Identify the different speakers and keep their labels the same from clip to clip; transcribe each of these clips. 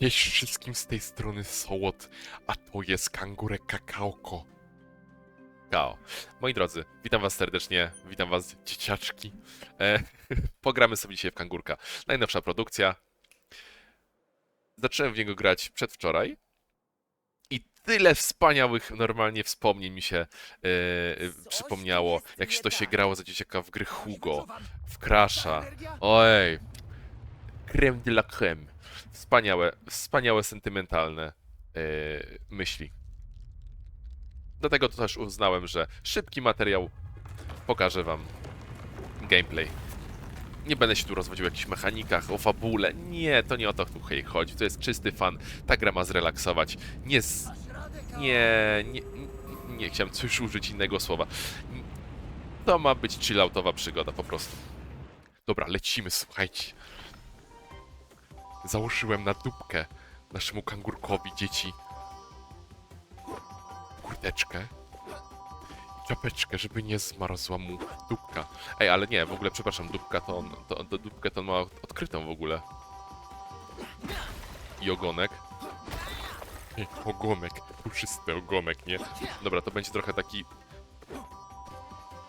Speaker 1: Cześć wszystkim z tej strony Sołot, a to jest kangurek kakaoko. Kao. Moi drodzy, witam was serdecznie, witam was dzieciaczki. E, pogramy sobie dzisiaj w kangurka. Najnowsza produkcja. Zacząłem w niego grać przedwczoraj. I tyle wspaniałych normalnie wspomnień mi się e, przypomniało, jak się to się grało za dzieciaka w gry Hugo, w Crasha. Ojej, creme de la creme. Wspaniałe, wspaniałe, sentymentalne yy, myśli. Dlatego to też uznałem, że szybki materiał pokaże wam gameplay. Nie będę się tu rozwodził o jakichś mechanikach, o fabule. Nie, to nie o to tu hej chodzi. To jest czysty fan. Ta gra ma zrelaksować. Nie z... Nie, nie, nie, nie chciałem coś użyć innego słowa. To ma być chilloutowa przygoda po prostu. Dobra, lecimy, słuchajcie założyłem na dupkę naszemu kangurkowi dzieci kurteczkę i czapeczkę, żeby nie zmarzła mu dupka. Ej, ale nie, w ogóle przepraszam, dupka to on, to, to dupkę to on ma odkrytą w ogóle. I ogonek. Ogonek, puszysty ogonek, nie? Dobra, to będzie trochę taki...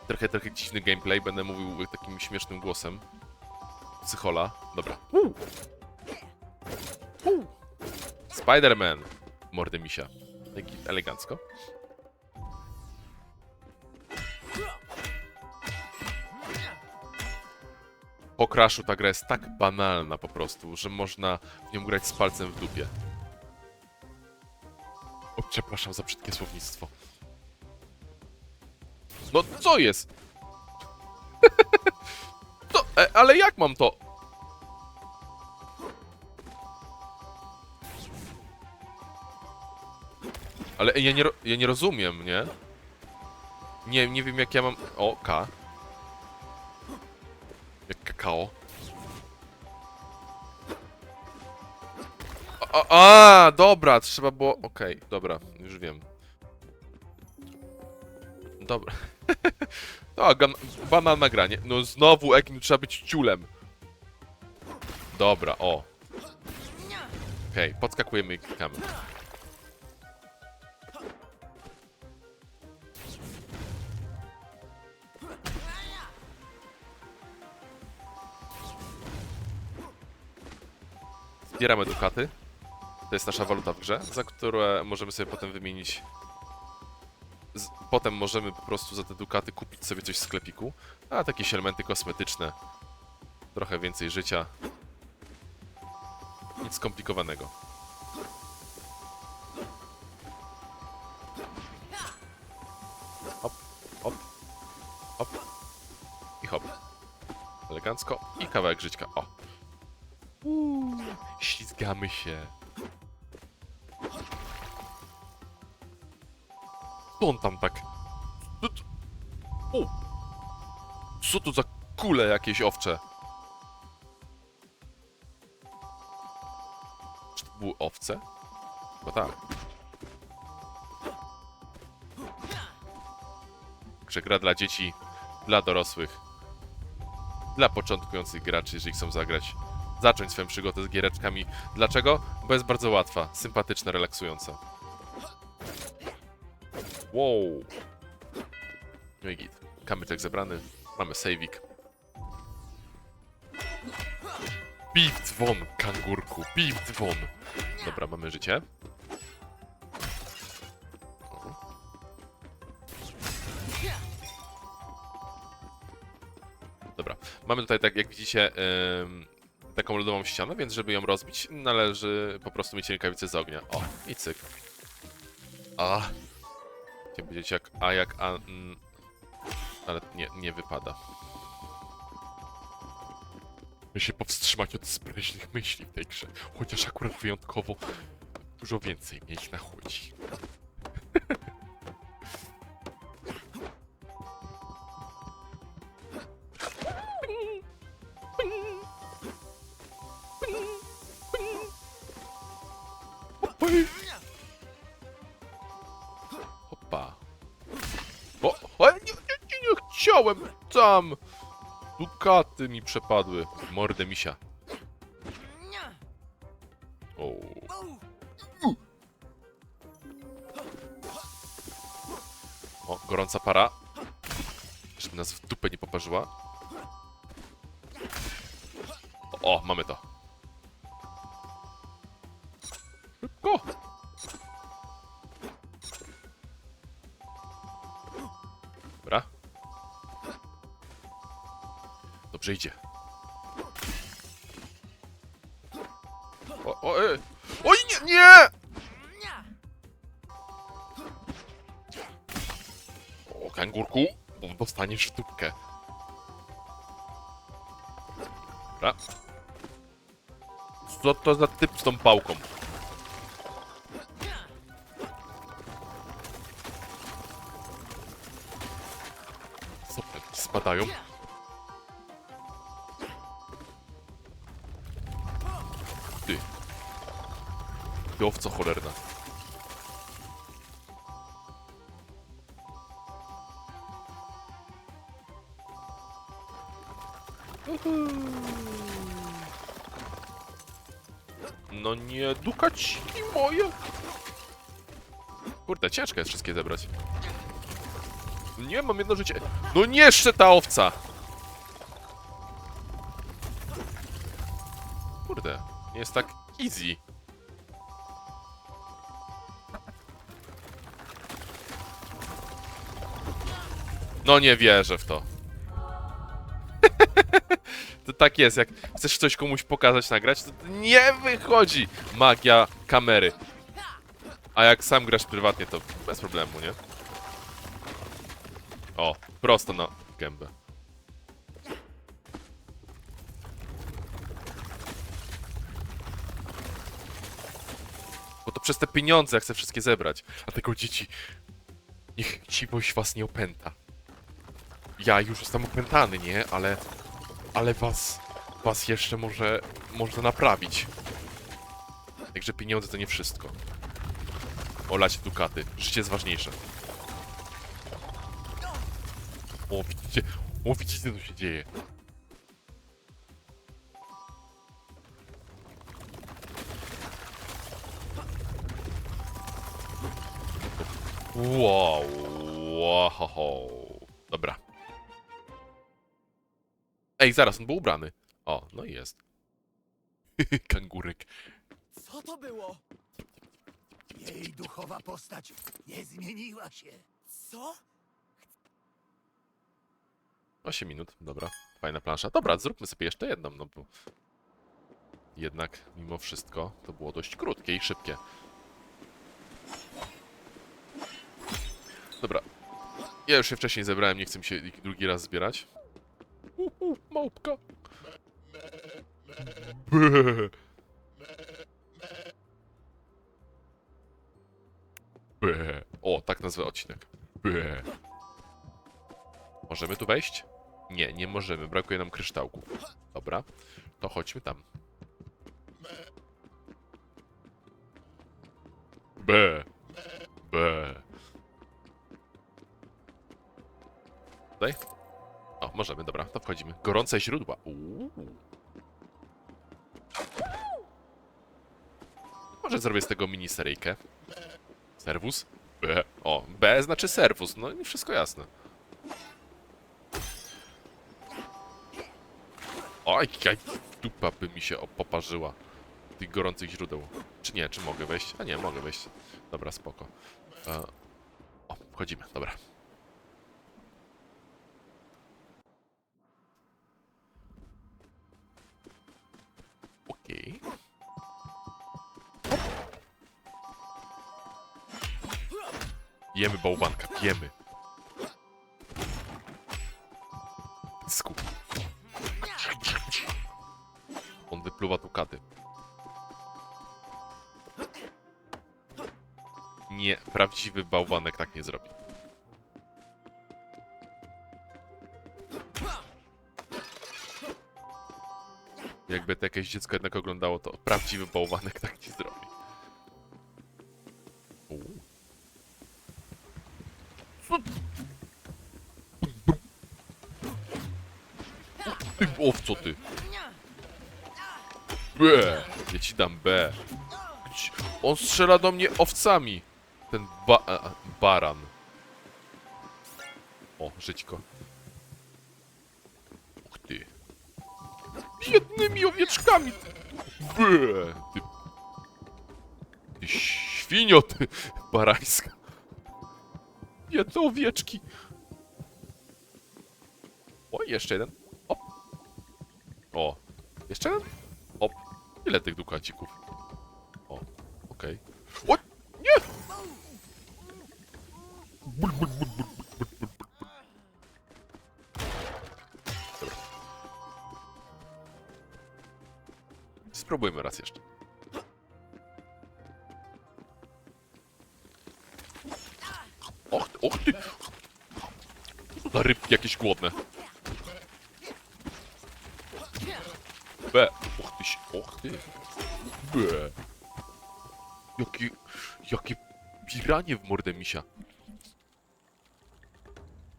Speaker 1: Trochę, trochę dziwny gameplay, będę mówił takim śmiesznym głosem. Psychola. Dobra. Spider-Man! Mordy misia. Taki elegancko. Po crashu ta gra jest tak banalna po prostu, że można w nią grać z palcem w dupie. O, przepraszam za brzydkie słownictwo. No co jest? to, e, ale jak mam to? Ale ja nie, ja nie rozumiem, nie? Nie, nie wiem jak ja mam... O, K. Jak kakao. A, a, dobra, trzeba było... Okej, dobra, już wiem. Dobra. To, gan- banalne nagranie. No znowu, jakim trzeba być ciulem. Dobra, o. Okej, podskakujemy i klikamy. Zbieramy dukaty. To jest nasza waluta w grze, za które możemy sobie potem wymienić. Z, potem możemy po prostu za te dukaty kupić sobie coś w sklepiku. A takie elementy kosmetyczne. Trochę więcej życia. Nic skomplikowanego. Hop, hop, hop i hop. Elegancko i kawałek żyćka. O. Uuu, ślizgamy się. Co on tam tak... Co to... O! Co to za kule jakieś owcze? Czy to były owce? Chyba tak. Także gra dla dzieci, dla dorosłych, dla początkujących graczy, jeżeli chcą zagrać zacząć swoją przygodę z giereczkami. Dlaczego? Bo jest bardzo łatwa, sympatyczna, relaksująca. Wow. No i git. Kamyczek zebrany. Mamy sejwik. Piw dzwon, kangurku. Piw dzwon. Dobra, mamy życie. Dobra, mamy tutaj, tak jak widzicie, ym, taką lodową ścianę, więc żeby ją rozbić, należy po prostu mieć rękawice z ognia. O, i cyk. A. Chciałem powiedzieć jak A, jak A... Mm, ale nie, nie wypada. Muszę się powstrzymać od sprężnych myśli w tej grze, chociaż akurat wyjątkowo dużo więcej mnie ich nachłodzi. Hoppa. O, o nie, nie, nie, nie chciałem tam! Dukaty mi przepadły. Mordę misia. O. o, gorąca para. Żeby nas w dupę nie poparzyła. O, mamy to. Idzie. O, o, e. Oj, nie, nie! O, kangurku, dostaniesz sztukę. Dobra. Co to za typ z tą pałką? Super, spadają. Ty owco cholerna. No nie, dukaciki moje. Kurde, ciężko jest wszystkie zebrać. Nie, mam jedno życie. No nie, jeszcze ta owca! Kurde, nie jest tak easy. No nie wierzę w to. to tak jest, jak chcesz coś komuś pokazać, nagrać, to nie wychodzi magia kamery. A jak sam grasz prywatnie, to bez problemu, nie? O, prosto na gębę. Bo to przez te pieniądze chcę wszystkie zebrać. Dlatego dzieci, niech chciwość was nie opęta. Ja już jestem opętany, nie? Ale... Ale was... Was jeszcze może... Można naprawić. Także pieniądze to nie wszystko. Olać dukaty. Życie jest ważniejsze. O, widzicie? O, widzicie, co się dzieje. Wow, wow. Dobra. Ej, zaraz, on był ubrany. O, no i jest. Kangurek.
Speaker 2: Co to było? Jej duchowa postać nie zmieniła się. Co?
Speaker 1: 8 minut, dobra. Fajna plansza. Dobra, zróbmy sobie jeszcze jedną, no bo... Jednak, mimo wszystko, to było dość krótkie i szybkie. Dobra. Ja już się wcześniej zebrałem, nie chcę mi się drugi raz zbierać. Małpka. Bę. O, tak nazwę odcinek. Bę. Możemy tu wejść? Nie, nie możemy. Brakuje nam kryształków. Dobra, to chodźmy tam. B. B. Tutaj? Możemy, dobra, to wchodzimy. Gorące źródła. Uuu. Może zrobię z tego mini seryjkę. Serwus? B. O, B znaczy serwus. No i wszystko jasne. Oj, jaj, dupa by mi się poparzyła. Tych gorących źródeł. Czy nie, czy mogę wejść? A nie, mogę wejść. Dobra, spoko. E, o, wchodzimy, dobra. Jemy bałwanka, jemy. Skup. On wypluwa dukaty. Nie, prawdziwy bałwanek tak nie zrobi. Jakby to jakieś dziecko jednak oglądało, to prawdziwy bałwanek tak nie zrobi. Owco ty! B! Ja ci dam B. On strzela do mnie owcami. Ten ba baran. O, żyćko. Och ty. Biednymi owieczkami. Ble, ty. Ty świnio, ty barańska. Jedne owieczki. O, jeszcze jeden. O, jeszcze. Op. Ile tych dukacików? O, okej. O, nie! Bul, bul, bul, bul. Spróbujmy raz jeszcze. Och, och ty! Za rybki jakieś głodne. Och ty, się- och ty. Be. Jakie, jakie piranie w mordę misia.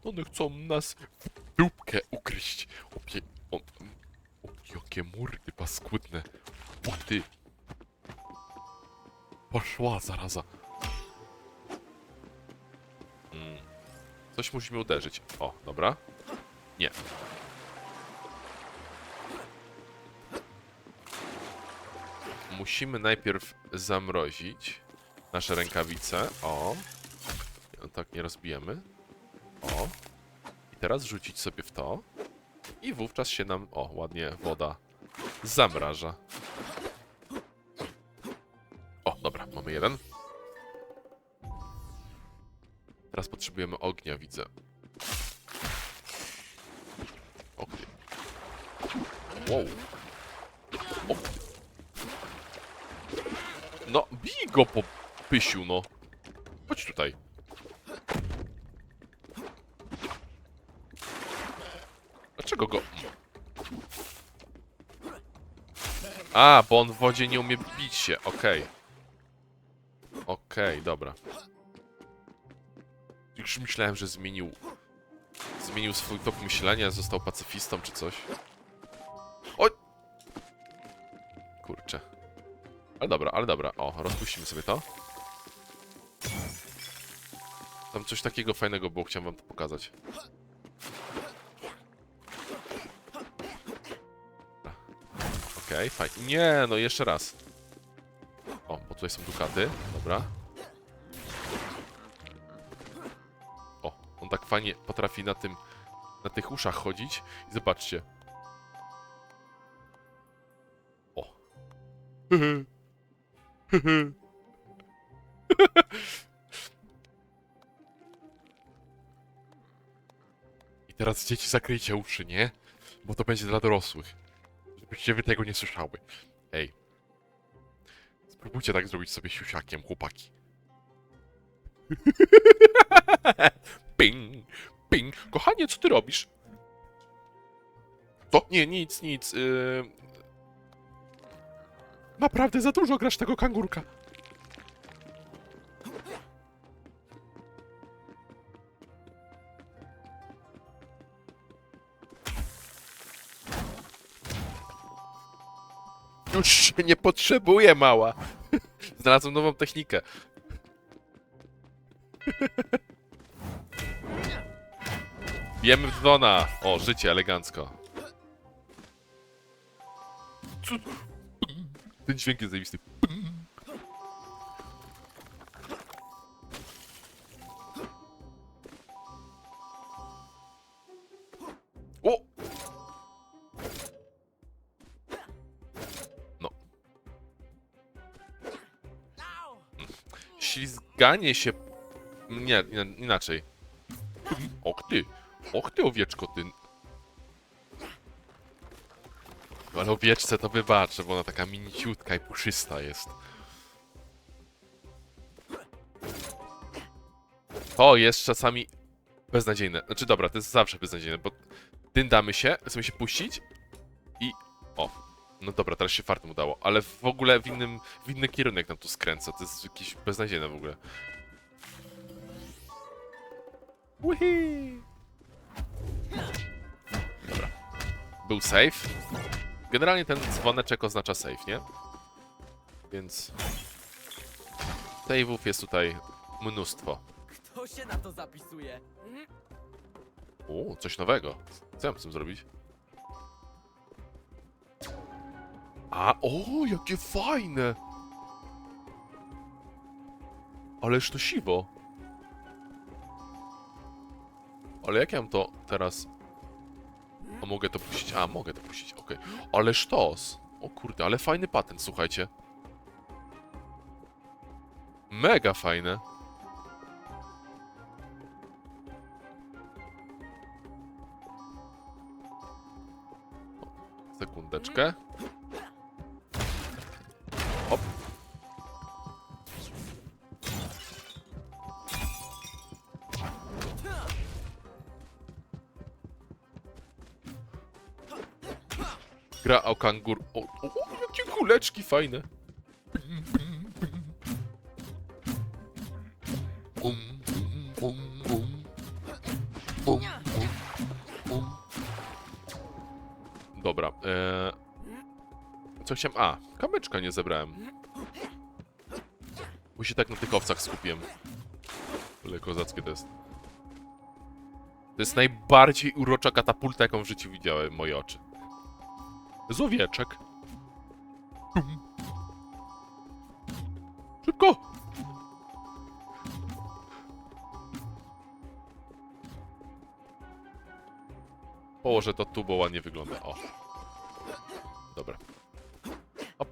Speaker 1: One chcą nas w dupkę ukryć. Opie... O, o, jakie mordy paskudne. Och ty. Poszła zaraza. Mm. Coś musimy uderzyć. O, dobra. Nie. Musimy najpierw zamrozić nasze rękawice. O. No, tak nie rozbijemy. O. I teraz rzucić sobie w to. I wówczas się nam, o, ładnie woda zamraża. O, dobra, mamy jeden. Teraz potrzebujemy ognia, widzę. O, ty. Wow. O, ty. No, bij go po pysiu, no. Chodź tutaj. Dlaczego go... A, bo on w wodzie nie umie bić się, okej. Okej, dobra. Już myślałem, że zmienił... Zmienił swój tok myślenia, został pacyfistą czy coś. Dobra, ale dobra. O, rozpuścimy sobie to. Tam coś takiego fajnego było, chciałem wam to pokazać. Okej, fajnie. Nie, no jeszcze raz. O, bo tutaj są dukaty. Dobra. O, on tak fajnie potrafi na tym, na tych uszach chodzić. I zobaczcie. O. I teraz dzieci zakryjcie uszy, nie? Bo to będzie dla dorosłych. Żebyście wy tego nie słyszały. Ej. Spróbujcie tak zrobić sobie siusiakiem, chłopaki. ping, ping. Kochanie, co ty robisz? To? Nie, nic, nic. Yy... Naprawdę za dużo grasz tego kangurka. Już się nie potrzebuję, mała. Znalazłem nową technikę. Bijemy w dzwona. O, życie, elegancko. Co? Ten dźwięk jest zajebisty. O! No. Ślizganie się... Nie, inaczej. Och ty. Och ty, owieczko, ty. Ale owieczce to wybaczę, bo ona taka miniciutka i puszysta jest. To jest czasami beznadziejne. Znaczy dobra, to jest zawsze beznadziejne, bo dyndamy się, chcemy się puścić i... O, no dobra, teraz się fartem udało, ale w ogóle w innym, w inny kierunek nam tu skręca, to jest jakieś beznadziejne w ogóle. Uhi. Dobra. Był safe. Generalnie ten dzwoneczek oznacza safe, nie? Więc... Save'ów jest tutaj mnóstwo.
Speaker 3: Kto się na to zapisuje?
Speaker 1: O, coś nowego. Co ja mam z tym zrobić? A, o, jakie fajne! Ależ to siwo. Ale jak ja mam to teraz... A mogę to puścić? A, mogę to puścić, okej. Ale sztos! O kurde, ale fajny patent, słuchajcie. Mega fajne. Sekundeczkę. Gra o kangur. O, o, jakie kuleczki fajne. Bum. Dobra. E... Co chciałem? A, kamyczka nie zebrałem. Bo się tak na tych owcach skupiłem. Ale to jest. To jest najbardziej urocza katapulta, jaką w życiu widziałem moje oczy. Złowieczek. Tum. Szybko! Położę to tu, bo ładnie wygląda. O. Dobra. Hop.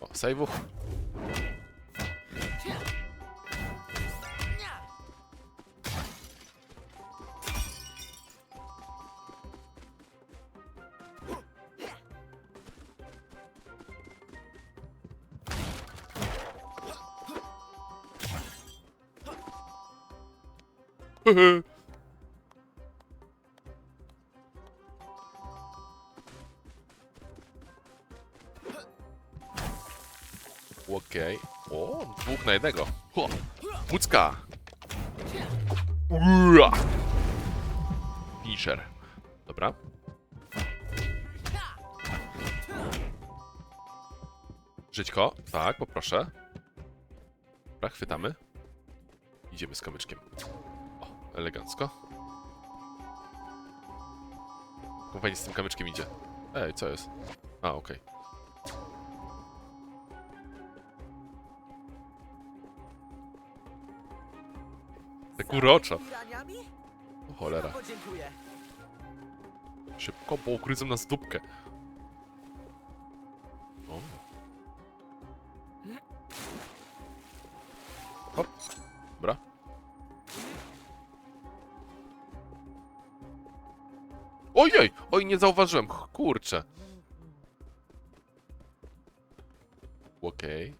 Speaker 1: O, save'ów. Okej. O, dwóch na jednego. Ho. Pucka. Finisher. Dobra. Żyćko. Tak, poproszę. Dobra, chwytamy. Idziemy z kamyczkiem. Elegancko. Kompanii z tym kamyczkiem idzie. Ej, co jest? A, okej. Tak uroczo.
Speaker 3: Piraniami?
Speaker 1: O, cholera. Szybko, bo ukryzą nas dupkę. O. Hop. Ojej! Oj, nie zauważyłem. Kurczę. Okej.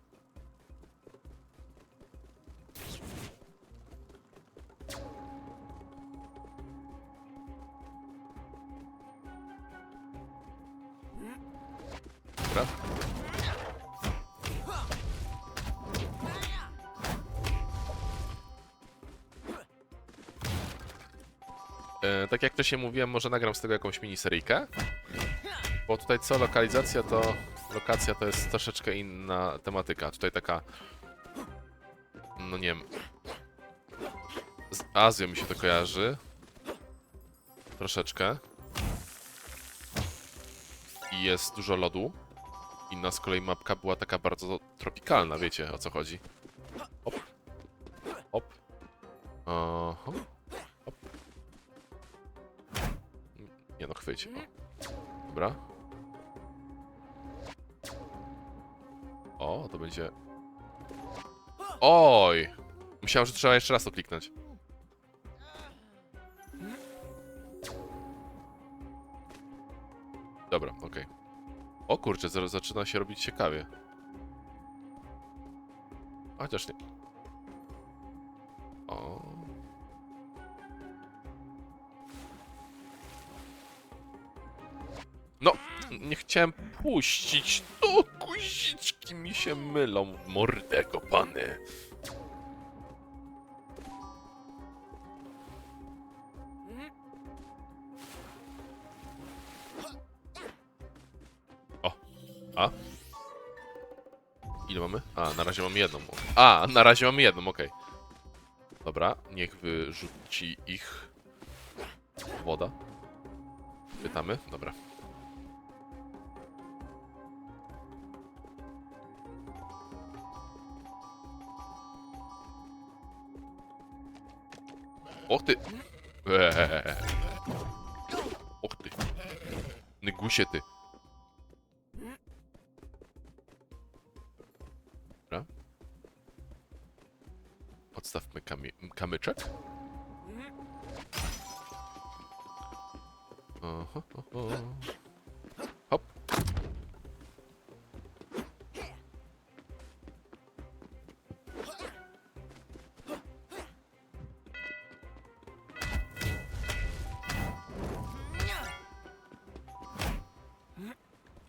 Speaker 1: Dobra. Tak jak się mówiłem, może nagram z tego jakąś miniseryjkę. Bo tutaj co lokalizacja, to lokacja to jest troszeczkę inna tematyka. Tutaj taka, no nie wiem, z Azją mi się to kojarzy. Troszeczkę. I jest dużo lodu. Inna z kolei mapka była taka bardzo tropikalna, wiecie o co chodzi. Hop. Hop. Aha. Nie no, chwyć. O. Dobra. O, to będzie... Oj! Myślałem, że trzeba jeszcze raz to kliknąć. Dobra, okej. O kurczę, zaraz zaczyna się robić ciekawie. Chociaż nie. O. No, nie chciałem puścić. No, guziczki mi się mylą w mordę kopany. O, a? Ile mamy? A, na razie mamy jedną. A, na razie mamy jedną, okej. Dobra, niech wyrzuci ich. Woda. Pytamy, dobra. Och ty! Eee. Och ty! Nygusie ty! Dobra. Podstawmy kamie kamyczek.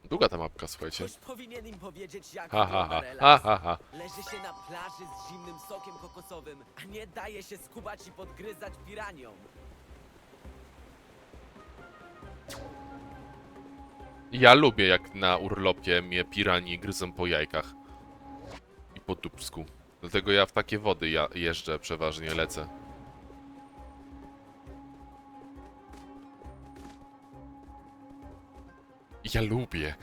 Speaker 1: Długa ta mapka, słuchajcie.
Speaker 3: Ktoś powinien im powiedzieć, jak
Speaker 1: Ha, ha,
Speaker 3: wygląda
Speaker 1: ha,
Speaker 3: relaks.
Speaker 1: ha, ha, ha.
Speaker 3: Leży się na plaży z zimnym sokiem kokosowym, a nie daje się skubać i podgryzać piraniom.
Speaker 1: Ja lubię, jak na urlopie mnie pirani gryzą po jajkach. I po dupsku. Dlatego ja w takie wody ja jeżdżę, przeważnie lecę. Ja lubię.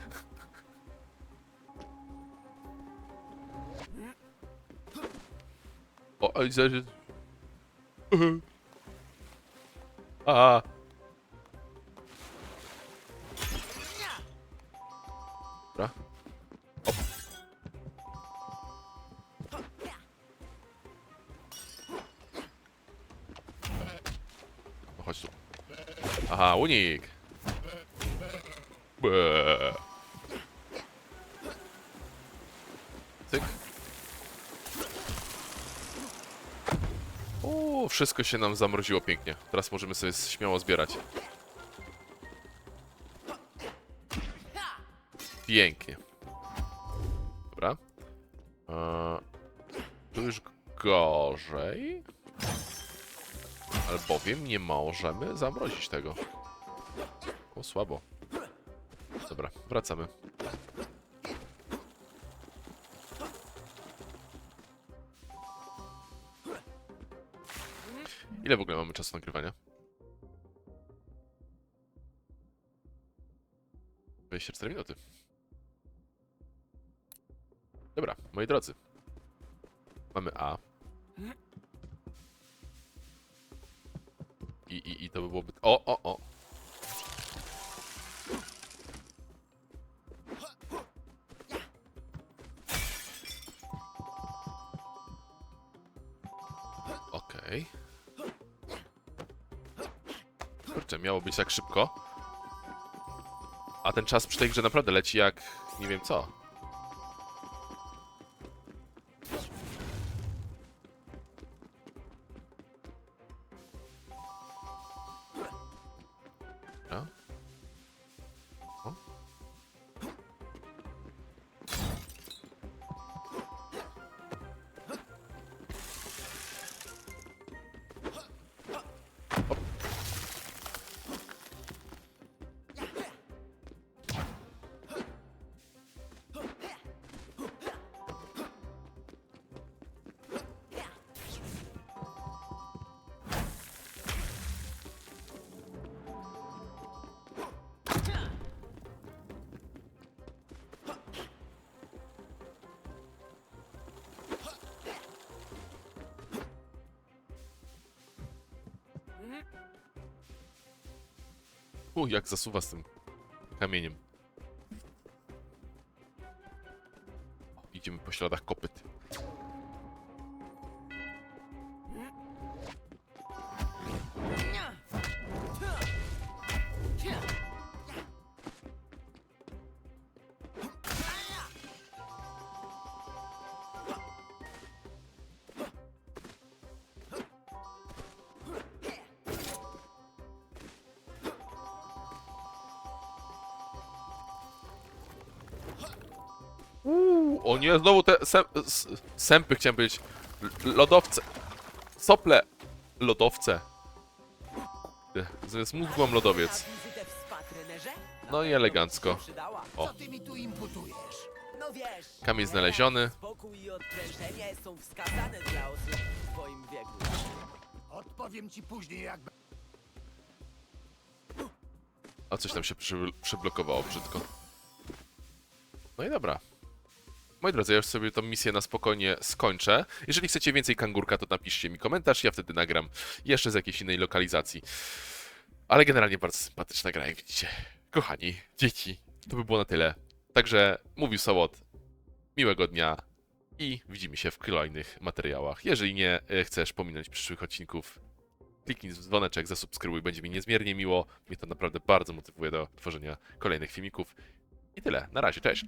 Speaker 1: O, oj, za... A. Dobra. No chodź tu. Aha, unik. Cyk. O, wszystko się nam zamroziło pięknie. Teraz możemy sobie śmiało zbierać. Pięknie. Dobra. Eee, tu już gorzej. Albowiem nie możemy zamrozić tego. O, słabo. Wracamy. Ile w ogóle mamy czasu nagrywania? 24 minuty. Dobra, moi drodzy. Mamy A. I, i, i to by byłoby... O, o, o! Miało być tak szybko. A ten czas przy tej grze naprawdę leci jak... nie wiem co. U, jak zasuwa z tym kamieniem. O, idziemy po śladach kopyt. O nie, znowu te sem s- sępy chciałem powiedzieć. L- Lodowce. Sople. Lodowce. Ty, Zamiast mózgu mam lodowiec. No i elegancko. O.
Speaker 3: No
Speaker 1: Kamień znaleziony.
Speaker 3: Spokój i odprężenie są wskazane dla osób w twoim wieku.
Speaker 2: Odpowiem ci później, jak
Speaker 1: A coś tam się przy, przyblokowało brzydko. No i dobra. Moi drodzy, ja już sobie tą misję na spokojnie skończę. Jeżeli chcecie więcej kangurka, to napiszcie mi komentarz, ja wtedy nagram jeszcze z jakiejś innej lokalizacji. Ale generalnie bardzo sympatyczna gra, jak widzicie. Kochani, dzieci, to by było na tyle. Także mówił Sołot, miłego dnia i widzimy się w kolejnych materiałach. Jeżeli nie e, chcesz pominąć przyszłych odcinków, kliknij w dzwoneczek, zasubskrybuj, będzie mi niezmiernie miło. Mnie to naprawdę bardzo motywuje do tworzenia kolejnych filmików. I tyle. Na razie, cześć.